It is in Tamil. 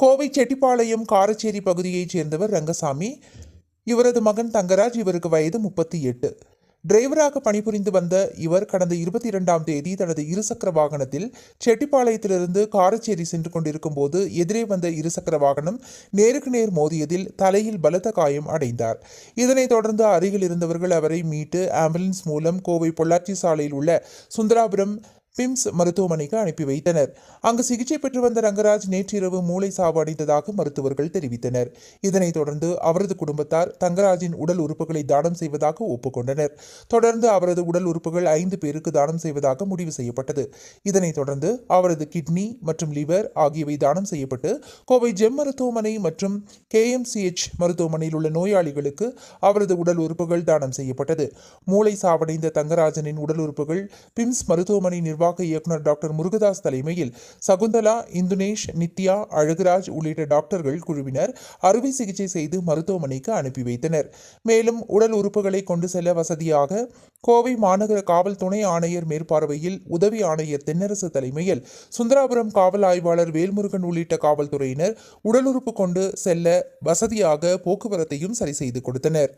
கோவை செட்டிப்பாளையம் காரச்சேரி பகுதியைச் சேர்ந்தவர் ரங்கசாமி. இவரது மகன் தங்கராஜ் இவருக்கு வயது முப்பத்தி எட்டு. டிரைவராக பணிபுரிந்து வந்த இவர் கடந்த இருபத்தி இரண்டாம் தேதி தனது இருசக்கர வாகனத்தில் செட்டிப்பாளையத்திலிருந்து காரச்சேரி சென்று கொண்டிருக்கும் போது எதிரே வந்த இருசக்கர வாகனம் நேருக்கு நேர் மோதியதில் தலையில் பலத்த காயம் அடைந்தார். இதனைத் தொடர்ந்து அருகில் இருந்தவர்கள் அவரை மீட்டு ஆம்புலன்ஸ் மூலம் கோவை பொள்ளாச்சி சாலையில் உள்ள சுந்தராபுரம் பிம்ஸ் மருத்துவமனைக்கு அனுப்பி வைத்தனர். அங்கு சிகிச்சை பெற்று வந்த ரங்கராஜ் நேற்றிரவு மூளை சாவடைந்ததாக மருத்துவர்கள் தெரிவித்தனர். இதனைத் தொடர்ந்து அவரது குடும்பத்தார் தங்கராஜின் உடல் உறுப்புகளை தானம் செய்வதாக ஒப்புக்கொண்டனர். தொடர்ந்து அவரது உடல் உறுப்புகள் ஐந்து பேருக்கு தானம் செய்வதாக முடிவு செய்யப்பட்டது. இதனைத் தொடர்ந்து அவரது கிட்னி மற்றும் லிவர் ஆகியவை தானம் செய்யப்பட்டு கோவை ஜெம் மருத்துவமனை மற்றும் கேஎம்சிஎச் மருத்துவமனையில் உள்ள நோயாளிகளுக்கு அவரது உடல் உறுப்புகள் தானம் செய்யப்பட்டது. மூளை சாவடைந்த தங்கராஜனின் உடல் உறுப்புகள் பிம்ஸ் மருத்துவமனை நிர்வாக இயக்குனர் டாக்டர் முருகதாஸ் தலைமையில் சகுந்தலா இந்துனேஷ் நித்யா அழகுராஜ் உள்ளிட்ட டாக்டர்கள் குழுவினர் அறுவை சிகிச்சை செய்து மருத்துவமனைக்கு அனுப்பி வைத்தனர். மேலும் உடல் உறுப்புகளை கொண்டு செல்ல வசதியாக கோவை மாநகர காவல் துணை ஆணையர் மேற்பார்வையில் உதவி ஆணையர் தென்னரசு தலைமையில் சுந்தராபுரம் காவல் ஆய்வாளர் வேல்முருகன் உள்ளிட்ட காவல்துறையினர் உடல் உறுப்பு கொண்டு செல்ல வசதியாக போக்குவரத்தையும் சரி செய்து கொடுத்தனர்.